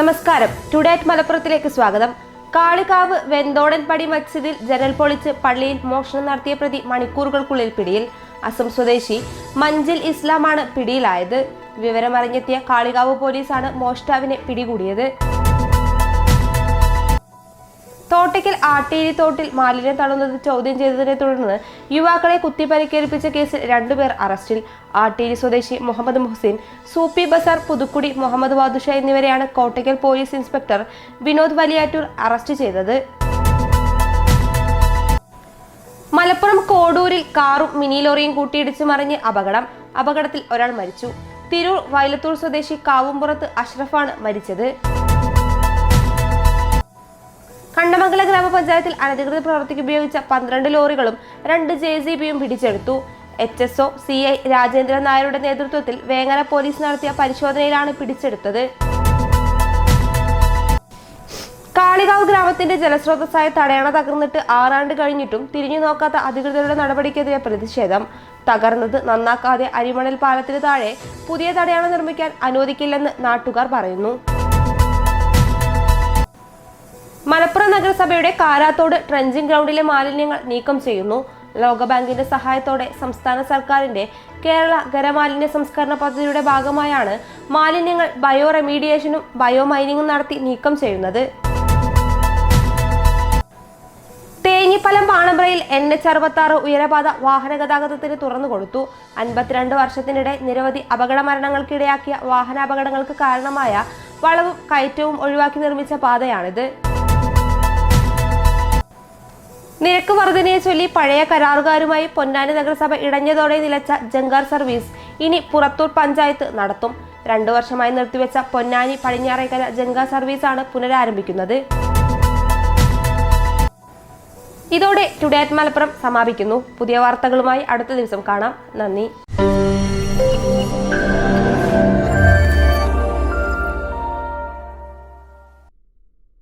നമസ്കാരം. ടുഡേറ്റ് മലപ്പുറത്തിലേക്ക് സ്വാഗതം. കാളികാവ് വെന്തോടൻപടി മസ്ജിദിൽ ജനൽ പൊളിച്ച് പള്ളിയിൽ മോഷണം നടത്തിയ പ്രതി മണിക്കൂറുകൾക്കുള്ളിൽ പിടിയിൽ അസം സ്വദേശി മഞ്ചിൽ ഇസ്ലാമാണ് പിടിയിലായത്. വിവരമറിഞ്ഞെത്തിയ കാളികാവ് പോലീസാണ് മോഷ്ടാവിനെ പിടികൂടിയത്. തോട്ടയ്ക്കൽ ആട്ടേരി തോട്ടിൽ മാലിന്യം തള്ളുന്നത് ചോദ്യം ചെയ്തതിനെ തുടർന്ന് യുവാക്കളെ കുത്തിപ്പരിക്കേൽപ്പിച്ച കേസിൽ രണ്ടുപേർ അറസ്റ്റിൽ. ആട്ടേരി സ്വദേശി മുഹമ്മദ് മുഹസിൻ സൂപ്പി ബസാർ പുതുക്കുടി മുഹമ്മദ് വാദുഷ എന്നിവരെയാണ് Kottakkal police inspector Vinod Valiyattoor arrest ചെയ്തത്. മലപ്പുറം കോഡൂരിൽ കാറും മിനി ലോറിയും കൂട്ടിയിടിച്ച് മറിഞ്ഞ് അപകടം. അപകടത്തിൽ ഒരാൾ മരിച്ചു. തിരൂർ വയലത്തൂർ സ്വദേശി കാവുംപുറത്ത് അഷ്റഫാണ് മരിച്ചത്. കണ്ടമംഗല ഗ്രാമപഞ്ചായത്തിൽ അനധികൃത പ്രവർത്തിക്ക് ഉപയോഗിച്ച പന്ത്രണ്ട് ലോറികളും രണ്ട് ജെ സി ബിയും പിടിച്ചെടുത്തു. H S O C I Rajendran നായരുടെ നേതൃത്വത്തിൽ വേങ്ങര പോലീസ് നടത്തിയ പരിശോധനയിലാണ് പിടിച്ചെടുത്തത്. കാളികാവ് ഗ്രാമത്തിന്റെ ജലസ്രോതസ്സായ തടയണ തകർന്നിട്ട് ആറാണ്ട് കഴിഞ്ഞിട്ടും തിരിഞ്ഞു നോക്കാത്ത അധികൃതരുടെ നടപടിക്കെതിരെ പ്രതിഷേധം. തകർന്നത് നന്നാക്കാതെ അരിമണൽ പാലത്തിന് താഴെ പുതിയ തടയണ നിർമ്മിക്കാൻ അനുവദിക്കില്ലെന്ന് നാട്ടുകാർ പറയുന്നു. മലപ്പുറം നഗരസഭയുടെ കാരാത്തോട് ട്രഞ്ചിങ് ഗ്രൗണ്ടിലെ മാലിന്യങ്ങൾ നീക്കം ചെയ്യുന്നു. ലോകബാങ്കിന്റെ സഹായത്തോടെ സംസ്ഥാന സർക്കാരിന്റെ കേരള ഖരമാലിന്യ സംസ്കരണ പദ്ധതിയുടെ ഭാഗമായാണ് മാലിന്യങ്ങൾ ബയോ റെമീഡിയേഷനും ബയോ മൈനിങ്ങും നടത്തി നീക്കം ചെയ്യുന്നത്. തേഞ്ഞിപ്പലം പാണമ്പ്രയിൽ എൻ എച്ച് അറുപത്തി ആറ് ഉയരപാത വാഹന ഗതാഗതത്തിന് തുറന്നു കൊടുത്തു. അൻപത്തിരണ്ട് വർഷത്തിനിടെ നിരവധി അപകട മരണങ്ങൾക്കിടയാക്കിയ വാഹനാപകടങ്ങൾക്ക് കാരണമായ വളവും കയറ്റവും ഒഴിവാക്കി നിർമ്മിച്ച പാതയാണിത്. നിരക്ക് വർധനയെ ചൊല്ലി പഴയ കരാറുകാരുമായി പൊന്നാനി നഗരസഭ ഇടഞ്ഞതോടെ നിലച്ച ജങ്കാർ സർവീസ് ഇനി പുറത്തൂർ പഞ്ചായത്ത് നടത്തും. രണ്ടു വർഷമായി നിർത്തിവെച്ച പൊന്നാനി പടിഞ്ഞാറേക്കര ജങ്കാർ ആണ് പുനരാരംഭിക്കുന്നത്. ഇതോടെ ടുഡേറ്റ് മലപ്പുറം സമാപിക്കുന്നു. പുതിയ വാർത്തകളുമായി അടുത്ത ദിവസം കാണാം. നന്ദി.